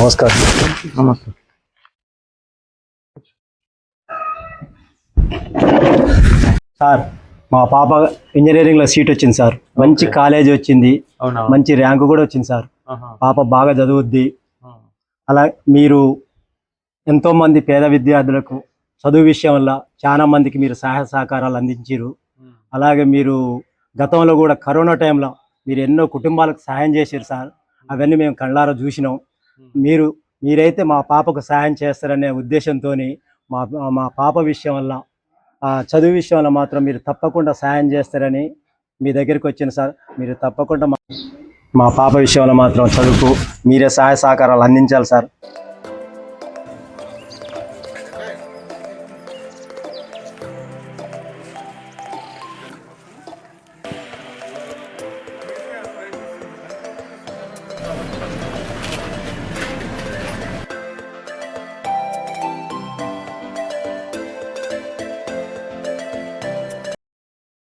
నమస్కారం నమస్తే సార్ మా పాప ఇంజనీరింగ్లో సీట్ వచ్చింది సార్ మంచి. కాలేజ్ వచ్చింది మంచి ర్యాంకు కూడా వచ్చింది సార్. పాప బాగా చదువుద్ది. అలా మీరు ఎంతో మంది పేద విద్యార్థులకు చదువు విషయం వల్ల చాలా మందికి మీరు సహాయ సహకారాలు అందించారు. అలాగే మీరు గతంలో కూడా కరోనా టైంలో మీరు ఎన్నో కుటుంబాలకు సహాయం చేశారు సార్ అవన్నీ మేము కళ్ళారా చూసినాం. మీరు మీరైతే మా పాపకు సాయం చేస్తారనే ఉద్దేశంతో మా మా పాప విషయం వల్ల చదువు విషయం వల్ల మాత్రం మీరు తప్పకుండా సహాయం చేస్తారని మీ దగ్గరికి వచ్చిన సార్ మీరు తప్పకుండా మా పాప విషయంలో మాత్రం చదువుకు మీరే సహాయ సహకారాలు అందించాలి సార్.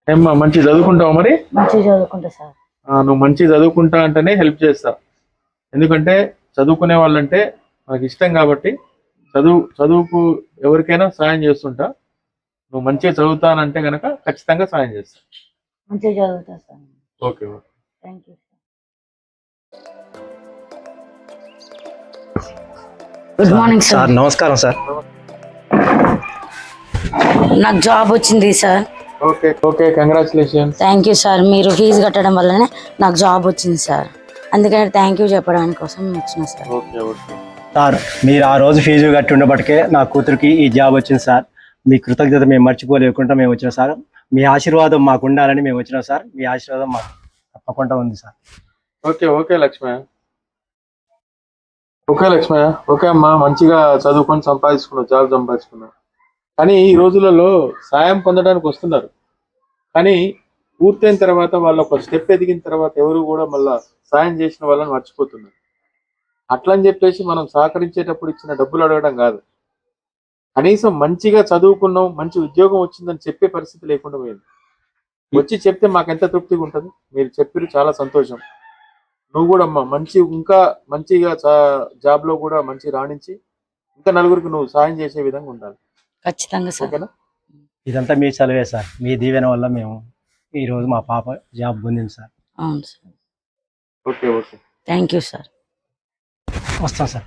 ఏమ్మా మంచి చదువుకుంటావు మరి? మంచిగా చదువుకుంటా సార్. ఆ, నువ్వు మంచి చదువుకుంటా అంటేనే హెల్ప్ చేస్తా. ఎందుకంటే చదువుకునే వాళ్ళంటే మనకి ఇష్టం కాబట్టి చదువు చదువుకు ఎవరికైనా సాయం చేస్తుంటా. నువ్వు మంచిగా చదువుతానంటే గనక ఖచ్చితంగా సాయం చేస్తా. మంచిగా చదువుతా sir. Okay okay. Thank you good morning sir నమస్కారం సార్. నాకు జాబ్ వచ్చింది sir. Okay okay congratulations thank you sir మీరు ఫీజు కట్టడం వల్లనే నాకు జాబ్ వచ్చింది సార్ అందుకని థ్యాంక్ యూ చెప్పడానికి కోసం వచ్చిన సార్ ఓకే ఓకే. సార్ మీరు ఆ రోజు ఫీజు కట్టి ఉండబట్టికే నా కూతురికి ఈ జాబ్ వచ్చింది సార్ మీ కృతజ్ఞత మేము మర్చిపోలేకుండా మేము వచ్చినాం సార్ మీ ఆశీర్వాదం మాకు ఉండాలని మేము వచ్చినాం సార్ మీ ఆశీర్వాదం మాకు తప్పకుండా ఉంది sir okay okay Lakshmayya. Okay Lakshmayya. Okay అమ్మా. మంచిగా చదువుకొని సంపాదించుకున్నావు జాబ్ సంపాదించుకున్నావు. కానీ ఈ రోజులలో సాయం పొందడానికి వస్తున్నారు. కానీ పూర్తయిన తర్వాత వాళ్ళు ఒక స్టెప్ ఎదిగిన తర్వాత ఎవరు కూడా మళ్ళా సాయం చేసిన వాళ్ళని మర్చిపోతున్నారు. అట్లని చెప్పేసి మనం సహకరించేటప్పుడు ఇచ్చిన డబ్బులు అడగడం కాదు. కనీసం మంచిగా చదువుకున్నాం మంచి ఉద్యోగం వచ్చిందని చెప్పే పరిస్థితి లేకుండా పోయింది. వచ్చి చెప్తే మాకు ఎంత తృప్తిగా ఉంటుంది? మీరు చెప్పిరు చాలా సంతోషం. నువ్వు కూడా అమ్మా మంచి ఇంకా మంచిగా చా- జాబ్లో కూడా మంచి రాణించి ఇంకా నలుగురికి నువ్వు సాయం చేసే విధంగా ఉండాలి. ఖచ్చితంగా సార్. ఓకేనా? ఇదంతా మీ చదివే సార్. మీ దీవెన వల్ల మేము ఈ రోజు మా పాప జాబ్ పొందింది సార్. అవును sir. Okay okay. Thank you sir. వస్తాం సార్.